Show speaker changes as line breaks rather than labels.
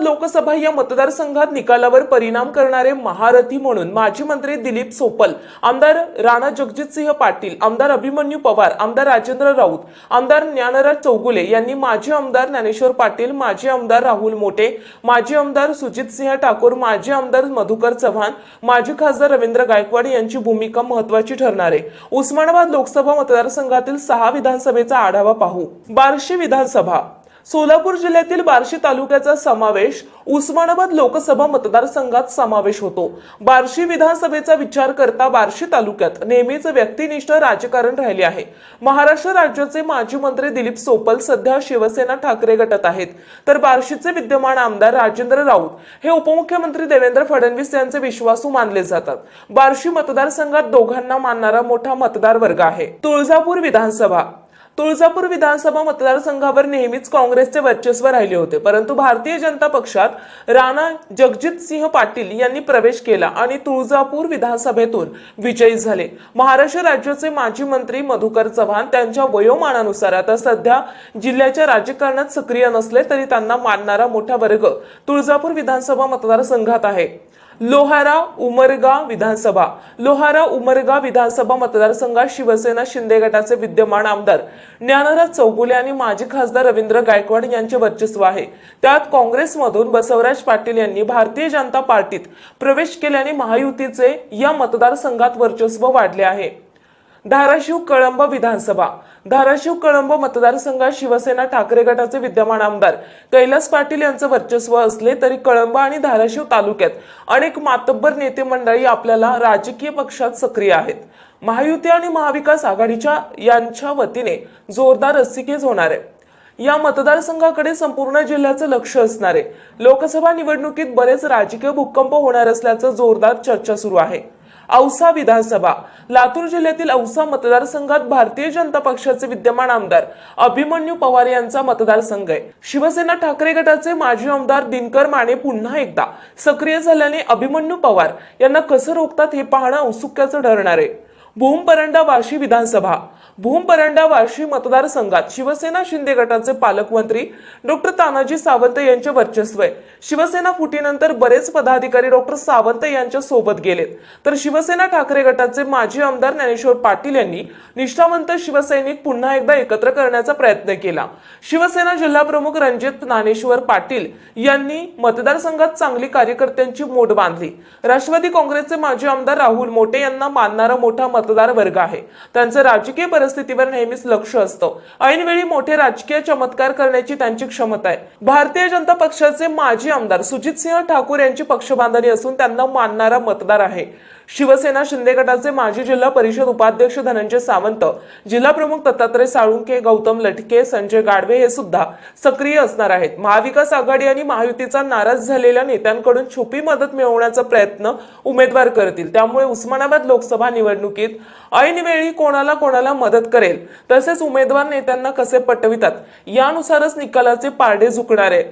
लोकसभा या मतदारसंघात निकालावर परिणाम करणारे महारथी म्हणून माजी मंत्री दिलीप सोपल आमदार राणा जगजितसिंह पाटील आमदार अभिमन्यू पवार आमदार राजेंद्र राऊत आमदार ज्ञानराज चौगुले यांनी माजी आमदार ज्ञानेश्वर पाटील माजी आमदार राहुल मोटे माजी आमदार सुजितसिंह ठाकूर माजी आमदार मधुकर चव्हाण माजी खासदार रवींद्र गायकवाड यांची भूमिका महत्वाची ठरणार. आहे उस्मानाबाद लोकसभा मतदारसंघातील सहा विधानसभेचा आढावा पाहू. बार्शी विधानसभा सोलापूर जिल्ह्यातील बार्शी तालुक्याचा समावेश उस्मानाबाद लोकसभा मतदारसंघात समावेश होतो. बार्शी विधानसभेचा विचार करता बार्शी तालुक्यात नेहमीच व्यक्तिनिष्ठ राजकारण राहिले आहे. महाराष्ट्र राज्याचे माजी मंत्री दिलीप सोपल सध्या शिवसेना ठाकरे गटात आहेत. तर बार्शीचे विद्यमान आमदार राजेंद्र राऊत हे उपमुख्यमंत्री देवेंद्र फडणवीस यांचे विश्वासू मानले जातात. बार्शी मतदारसंघात दोघांना मानणारा मोठा मतदार वर्ग आहे. तुळजापूर विधानसभा तुळजापूर विधानसभा मतदारसंघावर नेहमीच काँग्रेसचे वर्चस्व राहिले होते. परंतु भारतीय जनता पक्षात राणा जगजित सिंह पाटील यांनी प्रवेश केला आणि तुळजापूर विधानसभेतून विजयी झाले. महाराष्ट्र राज्याचे माजी मंत्री मधुकर चव्हाण त्यांच्या वयोमानानुसार आता सध्या जिल्ह्याच्या राजकारणात सक्रिय नसले तरी त्यांना मानणारा मोठा वर्ग तुळजापूर विधानसभा मतदारसंघात आहे. लोहारा उमरगा विधानसभा. लोहारा उमरगा विधानसभा मतदारसंघात शिवसेना शिंदे गटाचे विद्यमान आमदार ज्ञानराज चौगुले आणि माजी खासदार रवींद्र गायकवाड यांचे वर्चस्व आहे. त्यात काँग्रेसमधून बसवराज पाटील यांनी भारतीय जनता पार्टीत प्रवेश केल्याने महायुतीचे या मतदारसंघात वर्चस्व वाढले आहे. धाराशिव कळंब विधानसभा. धाराशिव कळंब मतदारसंघात शिवसेना ठाकरे गटाचे विद्यमान आमदार कैलास पाटील यांचं वर्चस्व असले तरी कळंब आणि धाराशिव तालुक्यात अनेक मातब्बर नेते मंडळी आपल्याला राजकीय पक्षात सक्रिय आहेत. महायुती आणि महाविकास आघाडीच्या यांच्या वतीने जोरदार रस्सीखेच होणार आहे. या मतदारसंघाकडे संपूर्ण जिल्ह्याचं लक्ष असणार आहे. लोकसभा निवडणुकीत बरेच राजकीय भूकंप होणार असल्याचं जोरदार चर्चा सुरू आहे. औसा विधानसभा. लातूर जिल्ह्यातील औसा मतदारसंघात भारतीय जनता पक्षाचे विद्यमान आमदार अभिमन्यू पवार यांचा मतदारसंघ आहे. शिवसेना ठाकरे गटाचे माजी आमदार दिनकर माने पुन्हा एकदा सक्रिय झाल्याने अभिमन्यू पवार यांना कसं रोखतात हे पाहणं औत्सुक्याचं ठरणार आहे. भूमपरंडा वाशी विधानसभा. भूमपरंडा वाशी मतदारसंघात शिवसेना शिंदे गटाचे पालकमंत्री डॉक्टर तानाजी सावंत यांचे वर्चस्व. आहे शिवसेना फुटीनंतर बरेच पदाधिकारी डॉक्टर सावंत यांच्या सोबत गेलेत. तर शिवसेना ठाकरे गटाचे माजी आमदार ज्ञानेश्वर पाटील यांनी निष्ठावंत शिवसैनिक पुन्हा एकदा एकत्र करण्याचा प्रयत्न केला. शिवसेना जिल्हा प्रमुख रणजित ज्ञानेश्वर पाटील यांनी मतदारसंघात चांगली कार्यकर्त्यांची मोठ बांधली. राष्ट्रवादी काँग्रेसचे माजी आमदार राहुल मोटे यांना मानणारा मोठा मतदार वर्ग आहे. त्यांचं राजकीय परिस्थितीवर नेहमीच लक्ष असतं. ऐनवेळी मोठे राजकीय चमत्कार करण्याची त्यांची क्षमता आहे. भारतीय जनता पक्षाचे माजी आमदार सुजितसिंह ठाकूर यांची पक्षबांधणी असून त्यांना मानणारा मतदार आहे. शिवसेना शिंदे गटाचे माजी जिल्हा परिषद उपाध्यक्ष धनंजय सावंत जिल्हा प्रमुख दत्तात्रय साळुंके गौतम लटके संजय गाडवे हे सुद्धा सक्रिय असणार आहेत. महाविकास आघाडी आणि महायुतीचा नाराज झालेल्या नेत्यांकडून छुपी मदत मिळवण्याचा प्रयत्न उमेदवार करतील. त्यामुळे उस्मानाबाद लोकसभा निवडणुकीत ऐनवेळी कोणाला कोणाला मदत करेल तसेच उमेदवार नेत्यांना कसे पटवितात यानुसारच निकालाचे पारडे झुकणार आहे.